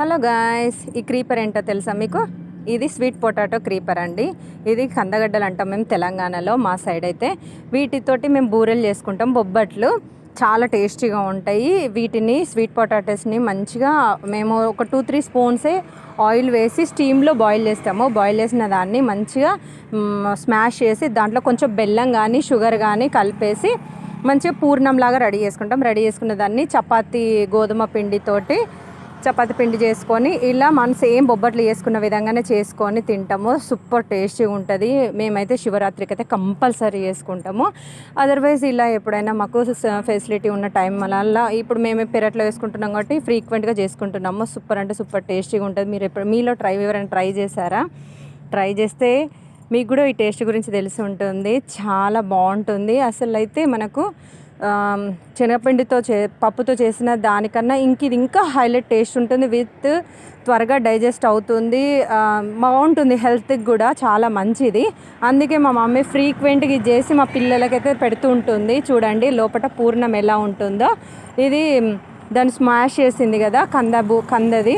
Hello guys ఈ creeper ఏంటో తెలుసా మీకు? ఇది స్వీట్ పొటాటో క్రీపర్ అండి. ఇది కందగడ్డలు అంటాం మేము తెలంగాణలో మా సైడ్ అయితే. వీటితోటి మేము బూరెలు చేసుకుంటాం బొబ్బట్లు. చాలా టేస్టీగా ఉంటాయి. వీటిని స్వీట్ పొటాటోస్ని మంచిగా మేము ఒక టూ త్రీ స్పూన్సే ఆయిల్ వేసి స్టీమ్లో బాయిల్ చేస్తాము. బాయిల్ చేసిన దాన్ని మంచిగా స్మాష్ చేసి దాంట్లో కొంచెం బెల్లం కానీ షుగర్ కానీ కలిపేసి మంచిగా పూర్ణంలాగా రెడీ చేసుకుంటాం. రెడీ చేసుకున్న దాన్ని చపాతీ గోధుమ పిండితోటి చపాతి పిండి చేసుకొని ఇలా మనం సేమ్ బొబ్బట్లు చేసుకున్న విధంగానే చేసుకొని తింటాము. సూపర్ టేస్టీగా ఉంటుంది. మేమైతే శివరాత్రికి అయితే కంపల్సరీ చేసుకుంటాము. అదర్వైజ్ ఇలా ఎప్పుడైనా మాకు ఫెసిలిటీ ఉన్న టైం వల్ల ఇప్పుడు మేము పెరట్లో వేసుకుంటున్నాం కాబట్టి ఫ్రీక్వెంట్గా చేసుకుంటున్నాము. సూపర్ అంటే సూపర్ టేస్టీగా ఉంటుంది. మీరు ఎప్పుడు మీలో ట్రై ఎవరైనా ట్రై చేశారా? ట్రై చేస్తే మీకు కూడా ఈ టేస్ట్ గురించి తెలిసి ఉంటుంది. చాలా బాగుంటుంది. అసలు అయితే మనకు శనగపిండితో చే పప్పుతో చేసిన దానికన్నా ఇంక ఇది ఇంకా హైలైట్ టేస్ట్ ఉంటుంది విత్ త్వరగా డైజెస్ట్ అవుతుంది. బాగుంటుంది హెల్త్కి కూడా చాలా మంచిది. అందుకే మా మమ్మీ ఫ్రీక్వెంట్గా ఇది చేసి మా పిల్లలకైతే పెడుతూ ఉంటుంది. చూడండి లోపల పూర్ణం ఎలా ఉంటుందో. ఇది దాన్ని స్మాష్ చేసింది కదా కంద బూ కందది.